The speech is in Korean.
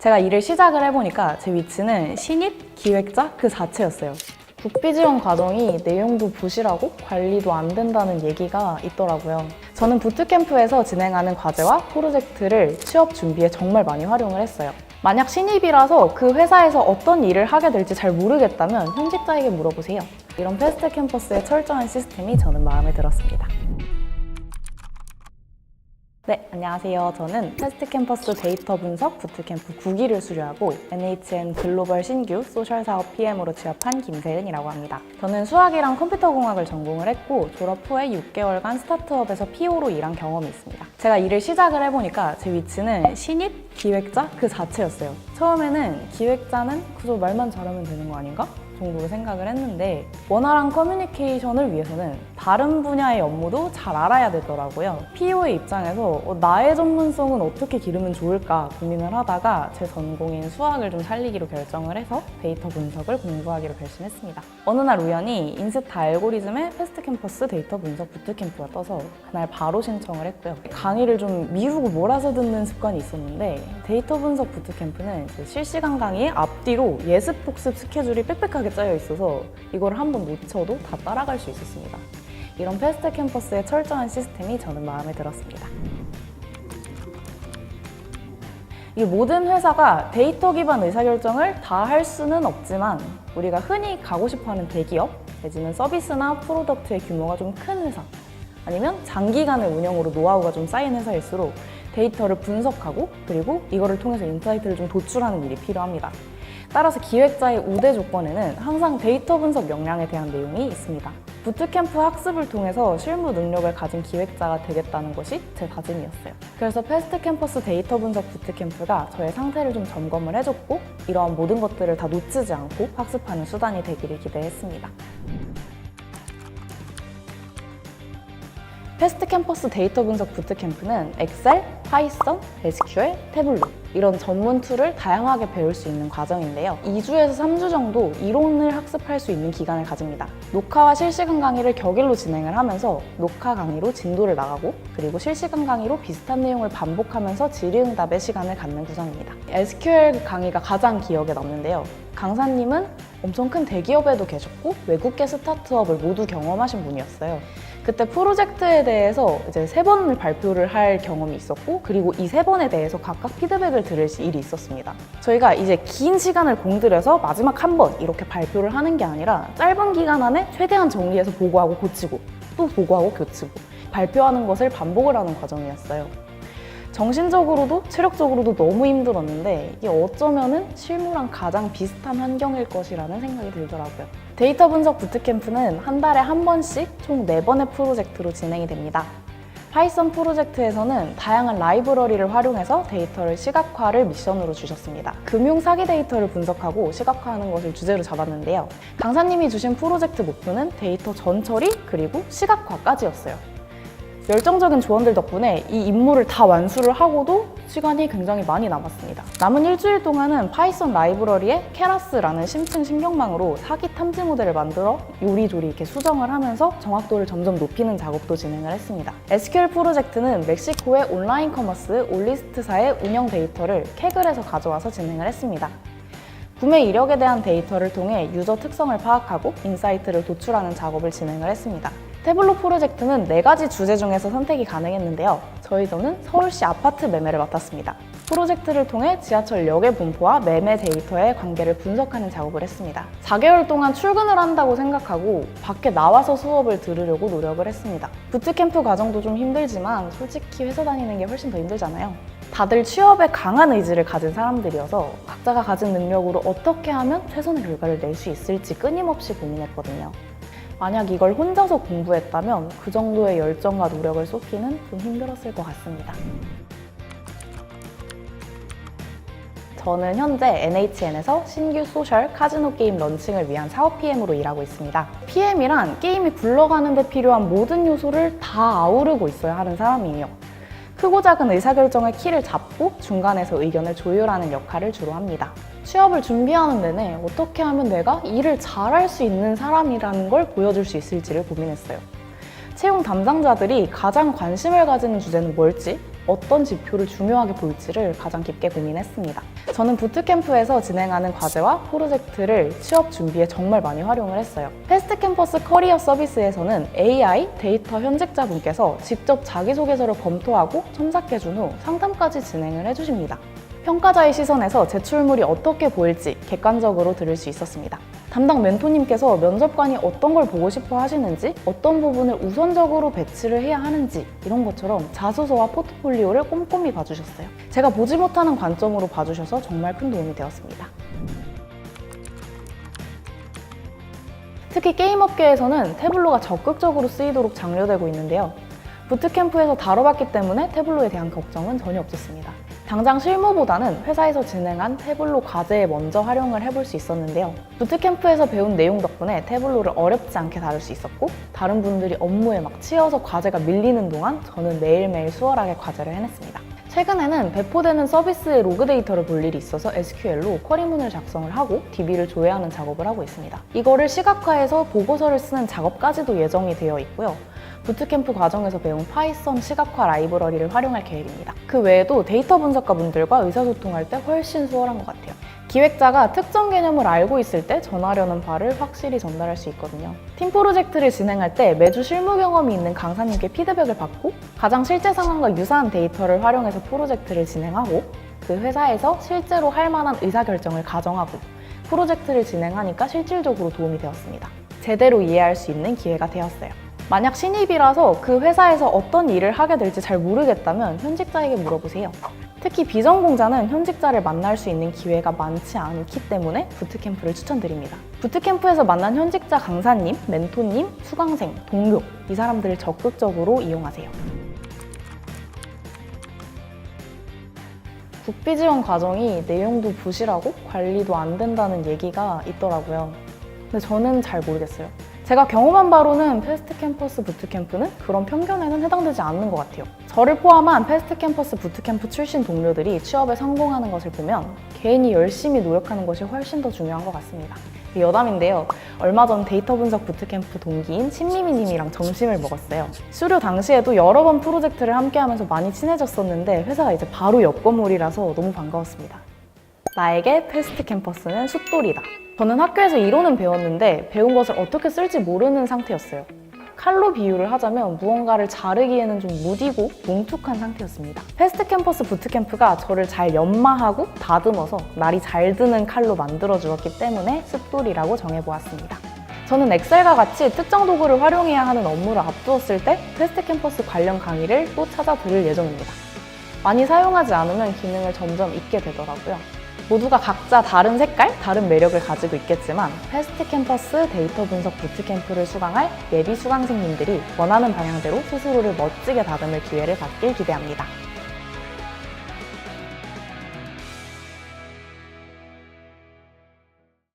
제가 일을 시작을 해보니까 제 위치는 신입 기획자 그 자체였어요. 국비 지원 과정이 내용도 부실하고 관리도 안 된다는 얘기가 있더라고요. 저는 부트캠프에서 진행하는 과제와 프로젝트를 취업 준비에 정말 많이 활용을 했어요. 만약 신입이라서 그 회사에서 어떤 일을 하게 될지 잘 모르겠다면 현직자에게 물어보세요. 이런 패스트 캠퍼스의 철저한 시스템이 저는 마음에 들었습니다. 네, 안녕하세요. 저는 패스트 캠퍼스 데이터 분석 부트캠프 9기를 수료하고 NHN 글로벌 신규 소셜 사업 PM으로 취업한 김세은이라고 합니다. 저는 수학이랑 컴퓨터 공학을 전공을 했고 졸업 후에 6개월간 스타트업에서 PO로 일한 경험이 있습니다. 제가 일을 시작을 해보니까 제 위치는 신입 기획자 그 자체였어요. 처음에는 기획자는 그저 말만 잘하면 되는 거 아닌가? 정도로 생각을 했는데 원활한 커뮤니케이션을 위해서는 다른 분야의 업무도 잘 알아야 되더라고요. PO의 입장에서 어, 나의 전문성은 어떻게 기르면 좋을까 고민을 하다가 제 전공인 수학을 좀 살리기로 결정을 해서 데이터 분석을 공부하기로 결심했습니다. 어느 날 우연히 인스타 알고리즘에 패스트 캠퍼스 데이터 분석 부트캠프가 떠서 그날 바로 신청을 했고요. 강의를 좀 미루고 몰아서 듣는 습관이 있었는데 데이터 분석 부트캠프는 실시간 강의 앞뒤로 예습 복습 스케줄이 빽빽하게 짜여 있어서 이걸 한 번 놓쳐도 다 따라갈 수 있었습니다. 이런 패스트 캠퍼스의 철저한 시스템이 저는 마음에 들었습니다. 이 모든 회사가 데이터 기반 의사결정을 다 할 수는 없지만 우리가 흔히 가고 싶어하는 대기업 내지는 서비스나 프로덕트의 규모가 좀 큰 회사 아니면 장기간의 운영으로 노하우가 좀 쌓인 회사일수록 데이터를 분석하고 그리고 이거를 통해서 인사이트를 좀 도출하는 일이 필요합니다. 따라서 기획자의 우대 조건에는 항상 데이터 분석 역량에 대한 내용이 있습니다. 부트캠프 학습을 통해서 실무 능력을 가진 기획자가 되겠다는 것이 제 다짐이었어요. 그래서 패스트 캠퍼스 데이터 분석 부트캠프가 저의 상태를 좀 점검을 해줬고 이러한 모든 것들을 다 놓치지 않고 학습하는 수단이 되기를 기대했습니다. 패스트 캠퍼스 데이터 분석 부트캠프는 엑셀, 파이썬, SQL, 태블로 이런 전문 툴을 다양하게 배울 수 있는 과정인데요. 2주에서 3주 정도 이론을 학습할 수 있는 기간을 가집니다. 녹화와 실시간 강의를 격일로 진행을 하면서 녹화 강의로 진도를 나가고 그리고 실시간 강의로 비슷한 내용을 반복하면서 질의응답의 시간을 갖는 구성입니다. SQL 강의가 가장 기억에 남는데요. 강사님은 엄청 큰 대기업에도 계셨고 외국계 스타트업을 모두 경험하신 분이었어요. 그때 프로젝트에 대해서 이제 세 번을 발표를 할 경험이 있었고 그리고 이 세 번에 대해서 각각 피드백을 들을 일이 있었습니다. 저희가 이제 긴 시간을 공들여서 마지막 한 번 이렇게 발표를 하는 게 아니라 짧은 기간 안에 최대한 정리해서 보고하고 고치고 또 보고하고 고치고 발표하는 것을 반복을 하는 과정이었어요. 정신적으로도 체력적으로도 너무 힘들었는데 이게 어쩌면은 실무랑 가장 비슷한 환경일 것이라는 생각이 들더라고요. 데이터 분석 부트캠프는 한 달에 한 번씩 총 네번의 프로젝트로 진행이 됩니다. 파이썬 프로젝트에서는 다양한 라이브러리를 활용해서 데이터를 시각화를 미션으로 주셨습니다. 금융 사기 데이터를 분석하고 시각화하는 것을 주제로 잡았는데요. 강사님이 주신 프로젝트 목표는 데이터 전처리 그리고 시각화까지였어요. 열정적인 조언들 덕분에 이 임무를 다 완수를 하고도 시간이 굉장히 많이 남았습니다. 남은 일주일 동안은 파이썬 라이브러리에 케라스라는 심층 신경망으로 사기 탐지 모델을 만들어 요리조리 이렇게 수정을 하면서 정확도를 점점 높이는 작업도 진행을 했습니다. SQL 프로젝트는 멕시코의 온라인 커머스 올리스트사의 운영 데이터를 캐글에서 가져와서 진행을 했습니다. 구매 이력에 대한 데이터를 통해 유저 특성을 파악하고 인사이트를 도출하는 작업을 진행을 했습니다. 태블로 프로젝트는 네 가지 주제 중에서 선택이 가능했는데요. 저희도는 서울시 아파트 매매를 맡았습니다. 프로젝트를 통해 지하철 역의 분포와 매매 데이터의 관계를 분석하는 작업을 했습니다. 4개월 동안 출근을 한다고 생각하고 밖에 나와서 수업을 들으려고 노력을 했습니다. 부트캠프 과정도 좀 힘들지만 솔직히 회사 다니는 게 훨씬 더 힘들잖아요. 다들 취업에 강한 의지를 가진 사람들이어서 각자가 가진 능력으로 어떻게 하면 최선의 결과를 낼 수 있을지 끊임없이 고민했거든요. 만약 이걸 혼자서 공부했다면 그 정도의 열정과 노력을 쏟기는 좀 힘들었을 것 같습니다. 저는 현재 NHN에서 신규 소셜 카지노 게임 런칭을 위한 사업 PM으로 일하고 있습니다. PM이란 게임이 굴러가는 데 필요한 모든 요소를 다 아우르고 있어야 하는 사람이에요. 크고 작은 의사결정의 키를 잡고 중간에서 의견을 조율하는 역할을 주로 합니다. 취업을 준비하는 내내 어떻게 하면 내가 일을 잘할 수 있는 사람이라는 걸 보여줄 수 있을지를 고민했어요. 채용 담당자들이 가장 관심을 가지는 주제는 뭘지, 어떤 지표를 중요하게 볼지를 가장 깊게 고민했습니다. 저는 부트캠프에서 진행하는 과제와 프로젝트를 취업 준비에 정말 많이 활용을 했어요. 패스트 캠퍼스 커리어 서비스에서는 AI 데이터 현직자분께서 직접 자기소개서를 검토하고 첨삭해준 후 상담까지 진행을 해주십니다. 평가자의 시선에서 제출물이 어떻게 보일지 객관적으로 들을 수 있었습니다. 담당 멘토님께서 면접관이 어떤 걸 보고 싶어 하시는지, 어떤 부분을 우선적으로 배치를 해야 하는지, 이런 것처럼 자소서와 포트폴리오를 꼼꼼히 봐주셨어요. 제가 보지 못하는 관점으로 봐주셔서 정말 큰 도움이 되었습니다. 특히 게임 업계에서는 태블로가 적극적으로 쓰이도록 장려되고 있는데요. 부트캠프에서 다뤄봤기 때문에 태블로에 대한 걱정은 전혀 없었습니다. 당장 실무보다는 회사에서 진행한 태블로 과제에 먼저 활용을 해볼 수 있었는데요. 부트캠프에서 배운 내용 덕분에 태블로를 어렵지 않게 다룰 수 있었고 다른 분들이 업무에 막 치여서 과제가 밀리는 동안 저는 매일매일 수월하게 과제를 해냈습니다. 최근에는 배포되는 서비스의 로그 데이터를 볼 일이 있어서 SQL로 쿼리문을 작성을 하고 DB를 조회하는 작업을 하고 있습니다. 이거를 시각화해서 보고서를 쓰는 작업까지도 예정이 되어 있고요. 부트캠프 과정에서 배운 파이썬 시각화 라이브러리를 활용할 계획입니다. 그 외에도 데이터 분석가 분들과 의사소통할 때 훨씬 수월한 것 같아요. 기획자가 특정 개념을 알고 있을 때 전하려는 바를 확실히 전달할 수 있거든요. 팀 프로젝트를 진행할 때 매주 실무 경험이 있는 강사님께 피드백을 받고 가장 실제 상황과 유사한 데이터를 활용해서 프로젝트를 진행하고 그 회사에서 실제로 할 만한 의사결정을 가정하고 프로젝트를 진행하니까 실질적으로 도움이 되었습니다. 제대로 이해할 수 있는 기회가 되었어요. 만약 신입이라서 그 회사에서 어떤 일을 하게 될지 잘 모르겠다면 현직자에게 물어보세요. 특히 비전공자는 현직자를 만날 수 있는 기회가 많지 않기 때문에 부트캠프를 추천드립니다. 부트캠프에서 만난 현직자 강사님, 멘토님, 수강생, 동료 이 사람들을 적극적으로 이용하세요. 국비 지원 과정이 내용도 부실하고 관리도 안 된다는 얘기가 있더라고요. 근데 저는 잘 모르겠어요. 제가 경험한 바로는 패스트 캠퍼스 부트캠프는 그런 편견에는 해당되지 않는 것 같아요. 저를 포함한 패스트 캠퍼스 부트캠프 출신 동료들이 취업에 성공하는 것을 보면 개인이 열심히 노력하는 것이 훨씬 더 중요한 것 같습니다. 여담인데요. 얼마 전 데이터 분석 부트캠프 동기인 신미미님이랑 점심을 먹었어요. 수료 당시에도 여러 번 프로젝트를 함께 하면서 많이 친해졌었는데 회사가 이제 바로 옆 건물이라서 너무 반가웠습니다. 나에게 패스트 캠퍼스는 숫돌이다. 저는 학교에서 이론은 배웠는데 배운 것을 어떻게 쓸지 모르는 상태였어요. 칼로 비유를 하자면 무언가를 자르기에는 좀 무디고 뭉툭한 상태였습니다. 패스트 캠퍼스 부트캠프가 저를 잘 연마하고 다듬어서 날이 잘 드는 칼로 만들어 주었기 때문에 숫돌이라고 정해보았습니다. 저는 엑셀과 같이 특정 도구를 활용해야 하는 업무를 앞두었을 때 패스트 캠퍼스 관련 강의를 또 찾아 들을 예정입니다. 많이 사용하지 않으면 기능을 점점 잊게 되더라고요. 모두가 각자 다른 색깔, 다른 매력을 가지고 있겠지만 패스트 캠퍼스 데이터 분석 부트캠프를 수강할 예비 수강생님들이 원하는 방향대로 스스로를 멋지게 다듬을 기회를 받길 기대합니다.